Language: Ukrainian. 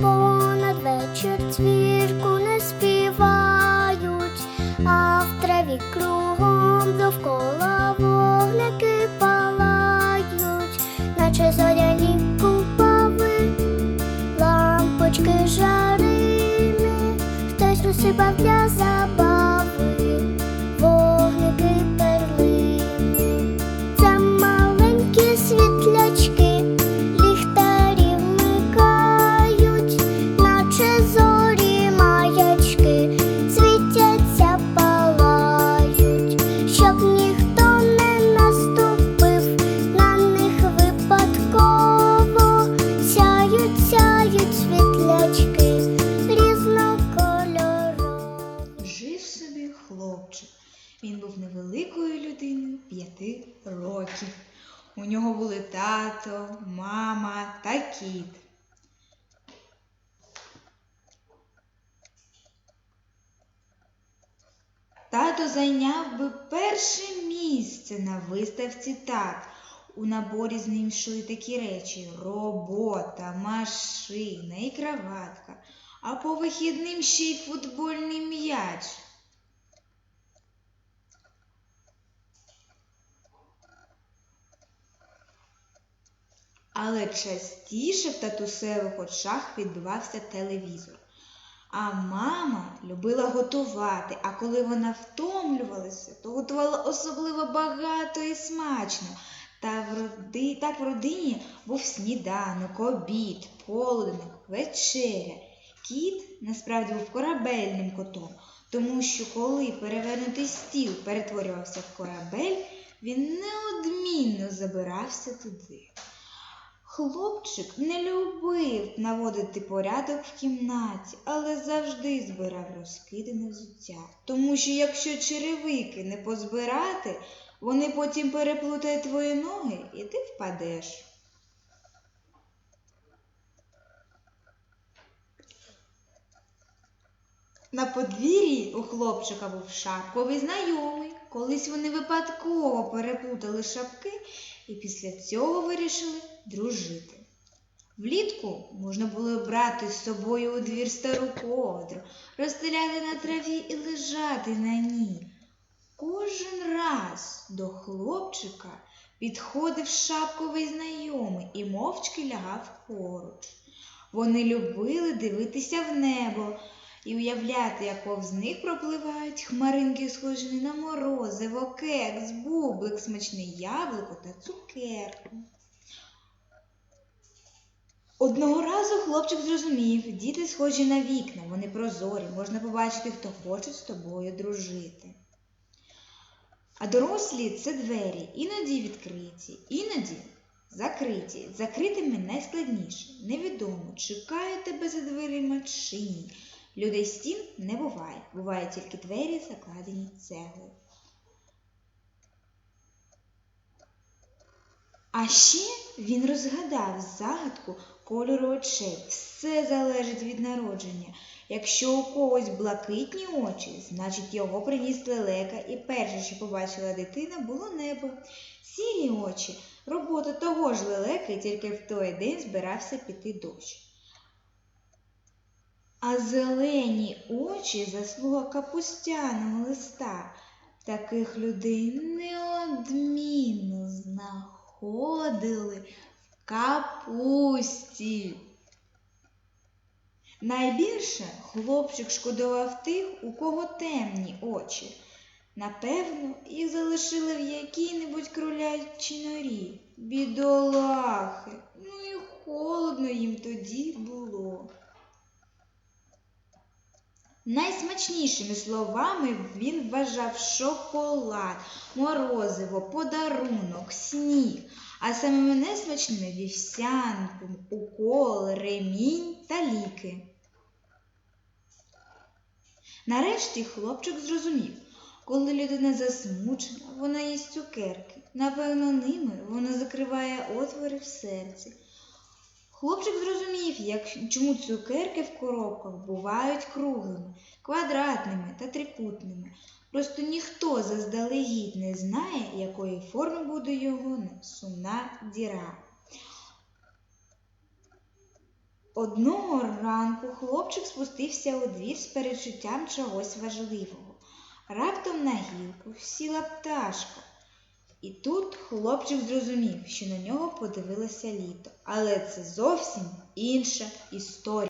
upon adventure. Він був невеликою людиною п'яти років. У нього були тато, мама та кіт. Тато зайняв би перше місце на виставці так. У наборі з ним йшли такі речі: робота, машина і краватка, а по вихідним ще й футбольний м'яч. Але частіше в татусевих очах відбивався телевізор. А мама любила готувати, а коли вона втомлювалася, то готувала особливо багато і смачно. Та в роди... так в родині був сніданок, обід, полудник, вечеря. Кіт насправді був корабельним котом, тому що коли перевернутий стіл перетворювався в корабель, він неодмінно забирався туди. Хлопчик не любив наводити порядок в кімнаті, але завжди збирав розкидане взуття. Тому що якщо черевики не позбирати, вони потім переплутають твої ноги і ти впадеш. На подвір'ї у хлопчика був шапковий знайомий. Колись вони випадково переплутали шапки і після цього вирішили дружити. Влітку можна було брати з собою у двір стару ковдру, розстеляти на траві і лежати на ній. Кожен раз до хлопчика підходив шапковий знайомий і мовчки лягав поруч. Вони любили дивитися в небо і уявляти, як повз них пропливають хмаринки, схожі на морозиво, кекс, бублик, смачне яблуко та цукерку. Одного разу хлопчик зрозумів, діти схожі на вікна, вони прозорі, можна побачити, хто хоче з тобою дружити. А дорослі це двері, іноді відкриті, іноді закриті. Закритими найскладніше. Невідомо, чекає тебе за дверима чи ні. Людей стін не буває, бувають тільки двері, закладені цеглою. А ще він розгадав загадку кольору очей. Все залежить від народження. Якщо у когось блакитні очі, значить його приніс лелека, і перше, що побачила дитина, було небо. Сірі очі робота того ж лелеки, тільки в той день збирався піти дощ. А зелені очі заслуга капустяного листа. Таких людей неодмінно знаходили в капусті. Найбільше хлопчик шкодував тих, у кого темні очі. Напевно, їх залишили в якій-небудь кролячій норі. Бідолахи, ну і холодно їм тоді було. Найсмачнішими словами він вважав шоколад, морозиво, подарунок, сніг, а самими несмачними вівсянку, укол, ремінь та ліки. Нарешті хлопчик зрозумів, коли людина засмучена, вона їсть цукерки. Напевно, ними вона закриває отвори в серці. Хлопчик зрозумів, як, чому цукерки в коробках бувають круглими, квадратними та трикутними. Просто ніхто заздалегідь не знає, якої форми буде його сумна діра. Одного ранку хлопчик спустився у двір з перечуттям чогось важливого. Раптом на гілку сіла пташка. І тут хлопчик зрозумів, що на нього подивилося літо. Але це зовсім інша історія.